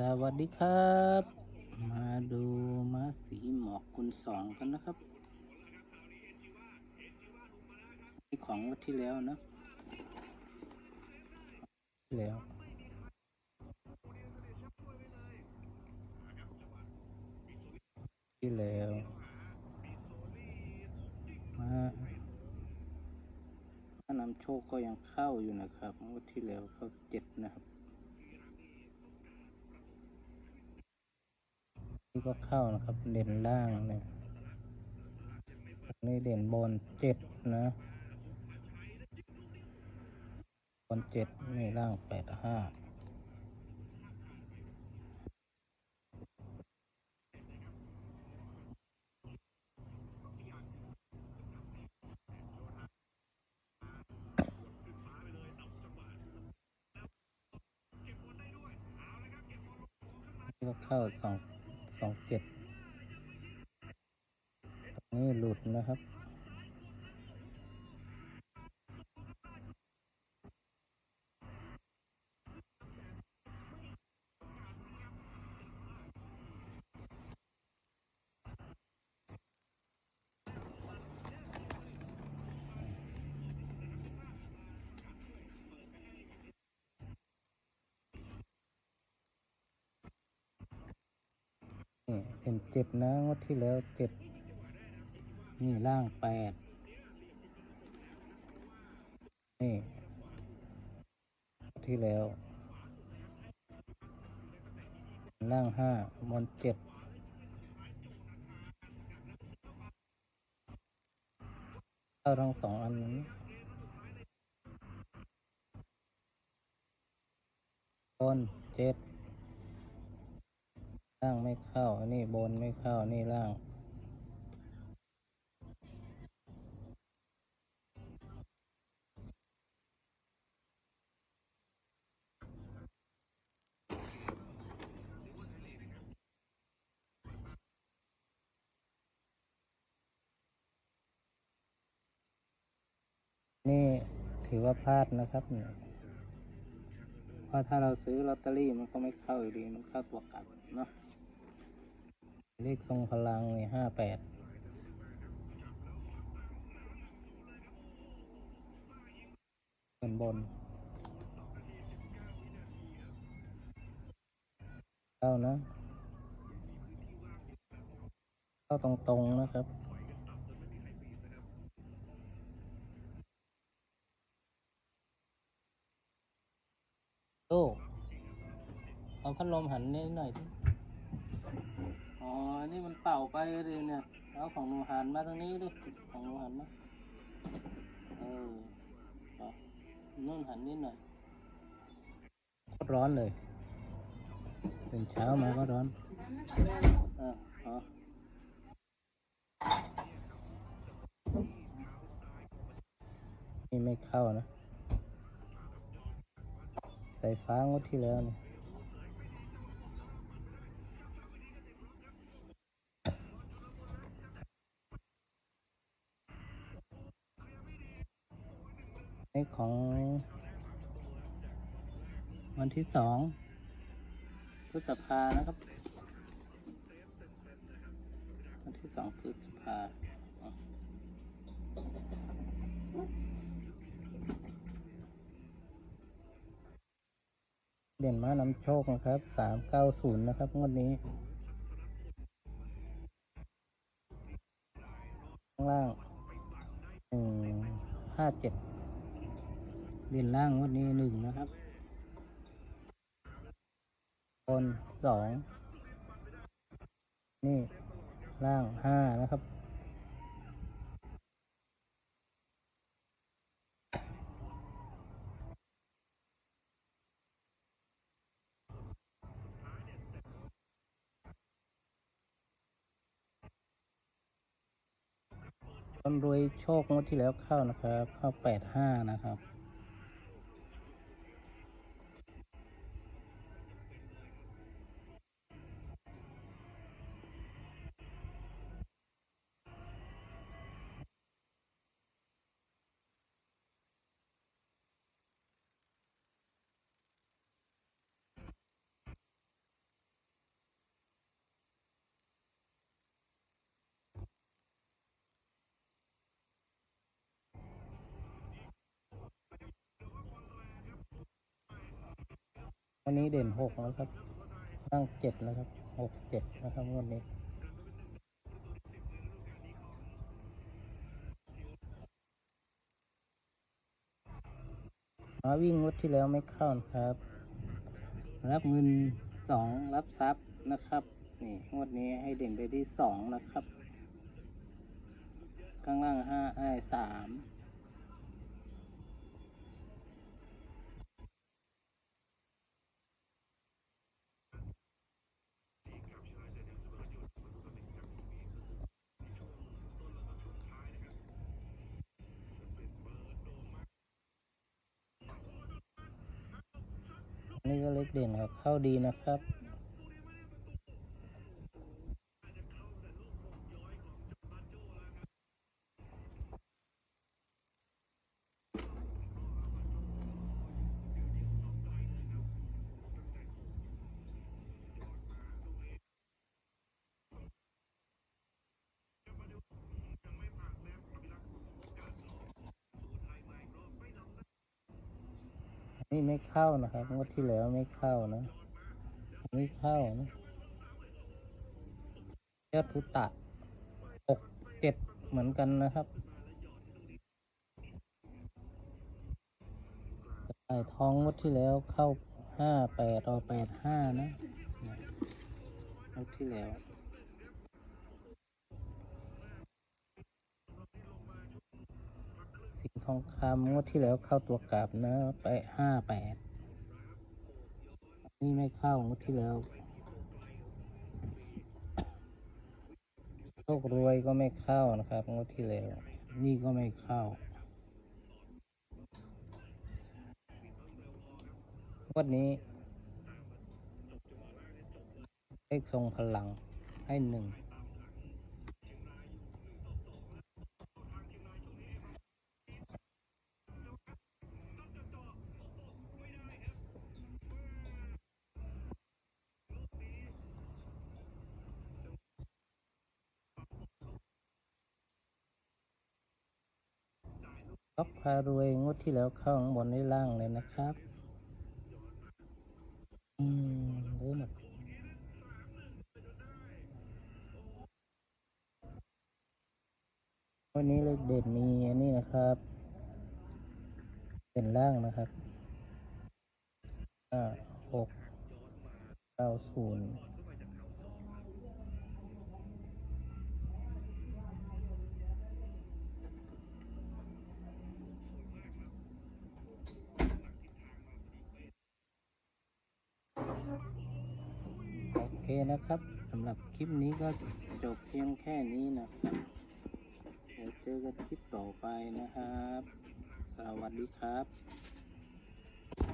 สวัสดีครับ มาดูม้าสีหมอกคุณสองกันนะครับนี่ของวันที่แล้วนะ แล้วที่แล้วมาถ้านำโชคก็ยังเข้าอยู่นะครับงวดที่แล้วเขาเจ็ดนะครับ นี่ก็เข้านะครับ เด่นล่างเนี่ยนี่เด่นบนเจ็ดนะบนเจ็ดนี่ล่างแปดห้าก็เข้าสอง สองเจ็ดตรงนี้หลุดนะครับ นี่เป็นเจ็ดนะงวดที่แล้วเจ็ดนี่ล่างแปดนี่ที่แล้ว ล่างห้าบนเจ็ดเข้าทั้งสองอันนี้บนเจ็ด ล่างไม่เข้านนี้บนไม่เข้านนี่ล่างนี่ถือว่าพลาดนะครับเนี่ยเพราะถ้าเราซื้อลอตเตอรี่มันก็ไม่เข้าอยู่ดี มันเข้าตัวกลับเนาะ เลขทรงพลังในห้าแปดเป็นบนเข้านะเข้าตรงๆนะครับโต้เอาพัดลมหันนิดหน่อยดิ อ๋อ นี่มันเป่าไปเลยเนี่ย เอาของหนูหันมาทางนี้ดิของหนูหันมาเออเอานู่นหันนิดหน่อยโคตรร้อนเลยตื่นเช้ามาก็ร้อนเอออ๋อนี่ไม่เข้านะ ใส่ฟ้างวดที่แล้วเนี่ยในของ วันที่สองพฤษภานะครับ วันที่สองพฤษภาเด่นม้านำโชคนะครับสามเก้าศูนย์นะครับงวดนี้ข้างล่างหนึ่งห้าเจ็ดเด่นล่างงวันนี้หนึ่งนะครับ บนสองนี่ล่างห้านะครับคนรวยโชคงวดที่แล้วเข้านะครับ เข้าแปดห้านะครับ วันนี้เด่นหกแล้วครับตั้งเจ็ดแล้วครับหกเจ็ดนะครับงวันนี้มาวิ่งงวดที่แล้วไม่เข้านะครับ รับเงินสองรับทรัพย์นะครับนี่งวดนี้ให้เด่นไปที่สองนะครับ ข้างล่างห้าไอ้สาม นี่ก็เล็กเด่นครับเข้าดีนะครับ นี่ไม่เข้านะครับงวดที่แล้วไม่เข้านะ ไม่เข้านะยอดพุตะหกเจ็ดเหมือนกันนะครับไอ้ทองงวดที่แล้วเข้าห้าแปดออแปดห้านะงวดที่แล้ว สิงห์ ทองคำงวดที่แล้วเข้าตัวกลับนะไปห้าแปดนี่ไม่เข้างวดที่แล้วโชครวยก็ไม่เข้านะครับงวดที่แล้วนี่ก็ไม่เข้างวดนี้เลขทรงพลังให้หนึ่ง ท็อปพารวยงวดที่แล้วเข้าข้างบนได้ล่างเลยนะครับ อืมได้หมดวันนี้เลขเด่นมีอันนี้นะครับ เด่นล่างนะครับห้าหกเก้าศูนย์ เคนะครับสำหรับคลิปนี้ก็จบเพียงแค่นี้นะครับเดี๋ยวเจอกันคลิปต่อไปนะครับ สวัสดีครับ